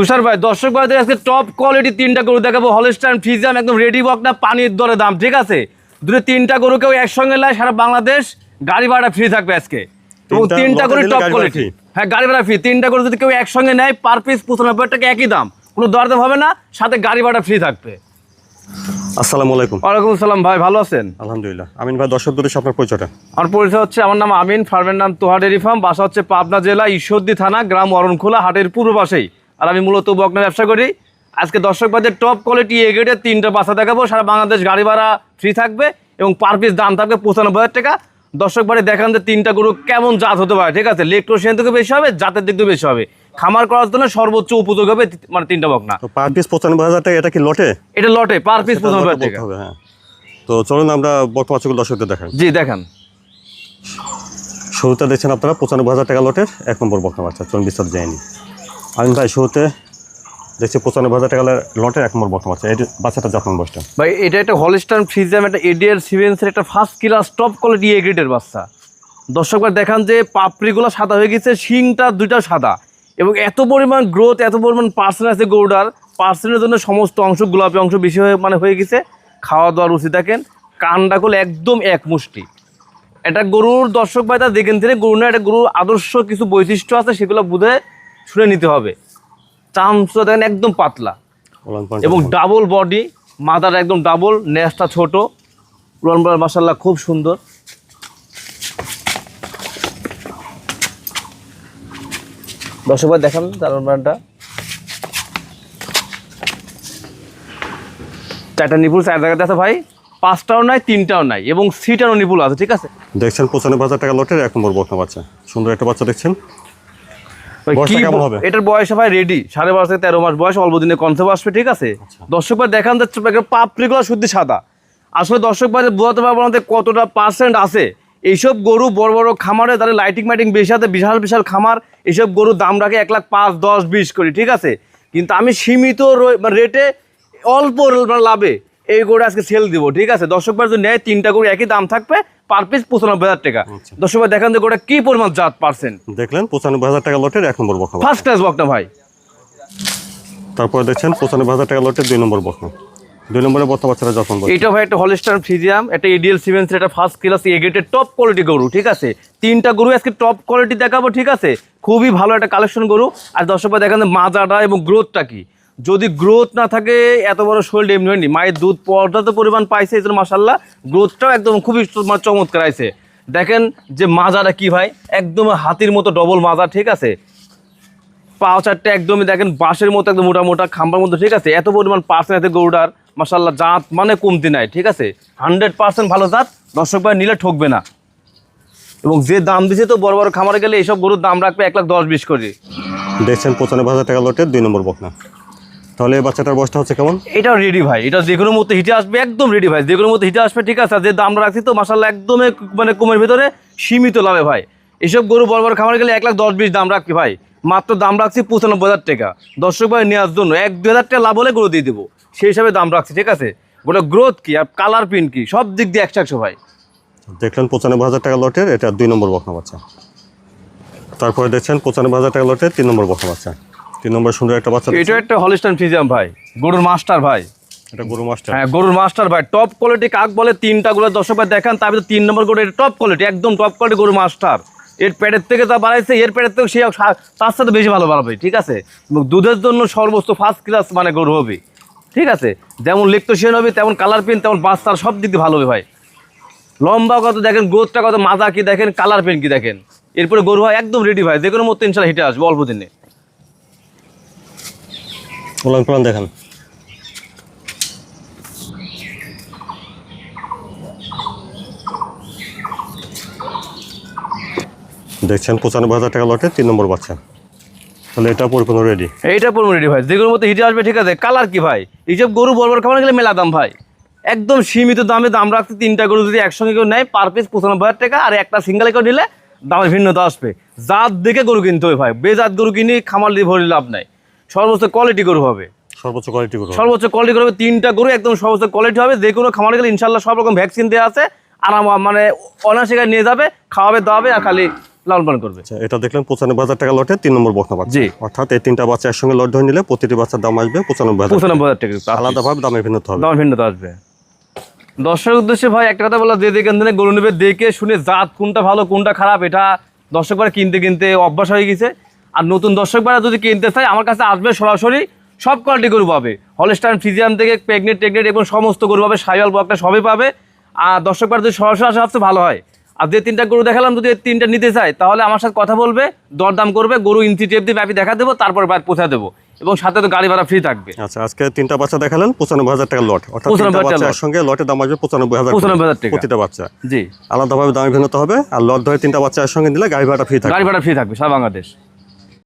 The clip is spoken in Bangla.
তুষার ভাই দর্শক ভাইদের আজকে টপ কোয়ালিটি তিনটা গরু দেখাবো। হলস্টাইন ফিজিয়াম একদম রেডি বক না পানির দরে দাম ঠিক আছে? দুটো তিনটা গরু কেউ একসঙ্গে নেয় সারা বাংলাদেশ গাড়ি ভাড়া ফ্রি থাকবে আজকে। এবং তিনটা গরু টপ কোয়ালিটি হ্যাঁ গাড়ি ভাড়া ফ্রি তিনটা গরু যদি কেউ একসঙ্গে নেয় পার পিস পঁচানব্বই টাকা একই দাম। কোনো দরদাম হবে না সাথে গাড়ি ভাড়া ফ্রি থাকবে। আসসালামু আলাইকুম। ওয়ালাইকুম আসসালাম ভাই ভালো আছেন? আলহামদুলিল্লাহ। আমিন ভাই দর্শক দূরে আপনার পরিচয়টা? আমার পরিচয় হচ্ছে আমার নাম আমিন ফার্মের নাম তোহা ডেরি ফার্ম বাসা হচ্ছে পাবনা জেলা ঈশ্বরদী থানা গ্রাম অরণখোলা হাটের পূর্ব পাশেই। আর আমি মূলত বকনা ব্যবসা করি। আজকে দর্শক বাজার টপ কোয়ালিটি এ গ্রেডের তিনটা বাসা দেখাবো। সারা বাংলাদেশ গাড়ি ভাড়া ফ্রি থাকবে এবং পার পিস দাম থাকবে পঁচানব্বই হাজার টাকা। দর্শক বাড়ি দেখান যে তিনটা গরু কেমন জাত হতে পারে ঠিক আছে? লেকট্রোশিয়ান থেকে বেশি হবে জাতের দিক থেকে বেশি হবে। খামার করার জন্য সর্বোচ্চ উপযোগ হবে মানে তিনটা বকনা। তো পার পিস পঁচানব্বই হাজার টাকা এটা কি লটে এটা লটে পার পিস পঁচানব্বই হাজার টাকা। হবে হ্যাঁ। তো চলুন আমরা বর্তমান দর্শকদের দেখাই। জি দেখান। শুরুতে দেখছেন আপনারা পঁচানব্বই হাজার টাকা লটের এক নম্বর বকনা বাচ্চা চলুন বিস্তার যায়নি আমিন ভাই শুরুতে দেখছি পঁচানব্বই হাজার টাকা লটের এক নম্বর বকনা বাচ্চা এই বাচ্চাটা যত্ন বসটা ভাই, এটা একটা হলস্টাইন ফ্রিজিয়াম, একটা এডিয়ার সিভেন্সের একটা first class top quality A গ্রেডের বাচ্চা। দর্শকবার দেখান যে পাপড়িগুলো সাদা হয়ে গেছে, শিংটা দুইটা সাদা। এবং এত পরিমাণ গ্রোথ এত পরিমাণ পার্সেন্ট আছে গরুটার। পার্সেন্টের জন্য সমস্ত অংশ গোলাপি অংশ বেশি হয়ে মানে হয়ে গেছে। খাওয়া দাওয়া রুচি দেখেন করলে একদম এক মুষ্টি। এটা গরুর দর্শক ভাই, তা দেখেন থেকে গরু না, একটা গরুর আদর্শ কিছু বৈশিষ্ট্য আছে, সেগুলো বুঝে শুনে নিতে হবে। চামচটা দেখেন একদম পাতলা। এবং ডাবল বডি মাথাটা একদম ডাবল নেসটা ছোট। উড়ান মাসাল্লাহ খুব সুন্দর। দশবার দেখান তালবানটা চারটা নিপুল চার জায়গাতে আছে ভাই। পাঁচটাও নাই তিনটাও নাই এবং সিটারও নিপুল আছে ঠিক আছে? দেখছেন পঁচানব্বই হাজার টাকা লটের এক নম্বর বকনা বাচ্চা। সুন্দর একটা বাচ্চা দেখছেন ভাই, বয়সটা কি কেমন ব- হবে? এটার বয়স ভাই রেডি সাড়ে বারো থেকে তেরো মাস। বয়স অল্প দিনে কনসেপ্ট আসবে ঠিক আছে? আচ্ছা। দর্শক ভাই দেখান যাচ্ছে পাপড়িগুলো শুদ্ধ সাদা। আসলে দর্শক ভাই বোঝাতে পারব যে কতটা পার্সেন্ট আছে। এইসব গরু বড় বড় খামারে তাদের লাইটিং মাইটিং বেশি বিশাল বিশাল খামার এইসব গরুর দাম রাখে এক লাখ পাঁচ দশ বিশ করি ঠিক আছে? কিন্তু আমি সীমিত রেটে অল্প মানে লাভে এই গরু আজকে সেল দিব ঠিক আছে? দর্শক ভাই যদি নেয় তিনটা গরু একই দাম থাকবে পার পিস পঁচানব্বই হাজার টাকা। আচ্ছা। ভাই দেখান যে গোটা কি পরিমাণ জাত পার্সেন্ট দেখলেন পঁচানব্বই হাজার টাকা লটের এক নম্বর বকনা ফার্স্ট ক্লাস ভাই। তারপরে দেখছেন পঁচানব্বই হাজার টাকা লটের দুই নম্বর বকনা দুই নম্বরে বাচ্চারা যত্ন এটা ভাই একটা হলস্টার ফিজিয়াম একটা এডিএল সিভেন্সের একটা ফার্স্ট ক্লাস টপ কোয়ালিটি গরু ঠিক আছে? তিনটা গরু আজকে টপ কোয়ালিটি দেখাবো ঠিক আছে? খুবই ভালো একটা কালেকশন গরু। আর দর্শক ভাই দেখেন মাজাটা এবং গ্রোথটা কি? যদি গ্রোথ না থাকে, এত বড় শরীর এমনি হয়নি মায়ের দুধ পর্যাপ্ত পরিমাণ পাইছে এই জন্য মাসাল্লাহ গ্রোথটাও একদম খুবই মানে চমৎকার আছে দেখেন যে মাজাটা কি ভাই? একদম হাতির মতো ডবল মাজা, ঠিক আছে? পাও চারটে একদমই দেখেন বাঁশের মতো একদম মোটা মোটা, খাম্বার মতো, ঠিক আছে? এত পরিমাণ পার্সেন্ট আছে গরুটার মাসাল্লাহ জাত মানে কমতি নাই, ঠিক আছে? হান্ড্রেড পার্সেন্ট ভালো জাত, দর্শক ভাই, নিলে ঠকবে না। এবং যে দাম দিছে তো বড় বড় খামারে গেলে এইসব গরুর দাম রাখবে এক লাখ দশ, বিশ করে দেখছেন পঁচানব্বই হাজার টাকা লটের দুই নম্বর বকনা। তাহলে বাচ্চাটার বয়সটা হচ্ছে কেমন? এটা রেডি ভাই এটা যে কোনো মতো হিটে আসবে একদম রেডি ভাই যে কোনো মতো হিটে আসবে ঠিক আছে? আর যে দাম রাখছি তো মাসাল্লাহ একদমই মানে কমের ভিতরে সীমিত লাভে ভাই। এসব গরু বড় বড় খামারে গেলে এক লাখ দশ বিশ দাম রাখবি ভাই। মাত্র দাম রাখছি পঁচানব্বই হাজার টাকা। দর্শক ভাই নেওয়ার জন্য এক দু হাজার টাকা লাভ হলে গরু দিয়ে দেবো। সেই হিসাবে দাম রাখছি ঠিক আছে? গোটা গ্রোথ কি আর কালার প্রিন্ট কি সব দিক দিয়ে একশো একশো ভাই। দেখলেন পঁচানব্বই হাজার টাকা লটের এটা দুই নম্বর বকনা বাচ্চা। তারপরে দেখছেন পঁচানব্বই হাজার টাকা লটের তিন নম্বর বকনা বাচ্চা। তিন নম্বর সুন্দর একটা বাচ্চা এটা একটা হলিস্টান ফিজিয়াম ভাই। গরুর মাস্টার ভাই। এটা গরু মাস্টার। হ্যাঁ গরুর মাস্টার ভাই। টপ কোয়ালিটি কাক বলে তিনটা গুলো দর্শক ভাই দেখান তার ভিতরে তিন নম্বর গরু এটা টপ কোয়ালিটি একদম টপ কোয়ালিটি গরু মাস্টার। এর পেটের থেকে যা বাড়াইছে এর পেটের থেকে সে তার সাথে বেশি ভালো বাড়াবে ঠিক আছে? এবং দুধের জন্য সর্বোচ্চ ফার্স্ট ক্লাস মানে গরু হবে ঠিক আছে? যেমন লেকটোশিয়ান হবে তেমন কালার প্রিন্ট তেমন বাচ্চার সব দিক দিয়ে ভালো হবে ভাই। লম্বা কত দেখেন গ্রোথটা কত মাজা কি দেখেন কালার প্রিন্ট কি দেখেন? এরপরে গরু হয় একদম রেডি ভাই যে কোনো মতো ইনশাল্লাহ হিটে আসবে অল্প দিনে। ওলান পালান দেখান। দেখছেন পঁচানব্বই হাজার টাকা লটে, তিন নম্বর বাচ্চা। তাহলে এটা পরিপূর্ণ রেডি এইটা পড়ব রেডি ভাই। যেগুলোর মতো হিটে আসবে, ঠিক আছে? কালার কি ভাই? এইসব গরু বড় খাবার গেলে মেলা দাম ভাই। একদম সীমিত দামে দাম রাখতে তিনটা গরু যদি একসঙ্গে কেউ নেয় পার পিস পঁচানব্বই হাজার টাকা, আর একটা সিঙ্গেল কেউ নিলে দামের ভিন্নতা আসবে। জাত দেখে গরু কিনতে হবে ভাই। বেজাত গরু কিনি, খামার দিয়ে ভরি লাভ নাই। সর্বোচ্চ কোয়ালিটি গরু হবে। সর্বোচ্চ কোয়ালিটি গরু সর্বোচ্চ কোয়ালিটি গরু হবে তিনটা গরু একদম সর্বোচ্চ কোয়ালিটি হবে। যে কোনো খামারে গেলে ইনশাল্লাহ সব রকম ভ্যাকসিন দেওয়া আছে। আরাম মানে অনায়াসে নিয়ে যাবে খাওয়াবে দাওয়াবে আর খালি লালন পালন করবে। আচ্ছা এটা পঁচানব্বই হাজার টাকা লটে তিন নম্বর বকনা বাচ্চা। জি। অর্থাৎ এই তিনটা বাচ্চা একসঙ্গে লট ধরে নিলে প্রতিটি বাচ্চার দাম আসবে পঁচানব্বই হাজার পঁচানব্বই হাজার টাকা আলাদা আলাদাভাবে দামে ভিন্নতা হবে। দাম ভিন্নতা আসবে। দর্শকের উদ্দেশ্যে ভাই একটা কথা বলা যে যেখান থেকে গরু নেবে দেখে শুনে জাত কোনটা ভালো কোনটা খারাপ এটা দর্শক বারা কিনতে কিনতে অভ্যাস হয়ে গেছে। আর নতুন দর্শক বারা যদি কিনতে চায় আমার কাছে আসবে সরাসরি সব কোয়ালিটি গরু পাবে। হলস্টাইন ফ্রিজিয়াম থেকে প্রেগনেট টেগনেট এবং সমস্ত গরু পাবে সাইওয়াল বকটা সবই পাবে। আর দর্শক বারা যদি সরাসরি আসে সবচেয়ে ভালো হয়। আর যে তিনটা গরু দেখালাম যদি এই তিনটা নিতে চায় তাহলে আমার সাথে কথা বলবে দরদাম করবে গরু ইঞ্চি টেপ দিয়ে ব্যাপী দেখা দেবো তারপর বাইরে পৌঁছা দেবো। এবং সাথে তো গাড়ি ভাড়া ফ্রি থাকবে। আচ্ছা আজকে তিনটা বাচ্চা দেখালেন পঁচানব্বই হাজার টাকা লট। অর্থাৎ 95,000 তিনটা টাকা বাচ্চার সঙ্গে লটের দাম আসবে পঁচানব্বই হাজার করে, 95,000 টাকা। প্রতিটা বাচ্চা। জি। আলাদাভাবে দামে ভিন্নতা হবে আর লট ধরে তিনটা বাচ্চা সঙ্গে দিলে গাড়ি ভাড়া ফ্রি থাকবে। গাড়ি ভাড়া ফ্রি থাকবে সারা বাংলাদেশ।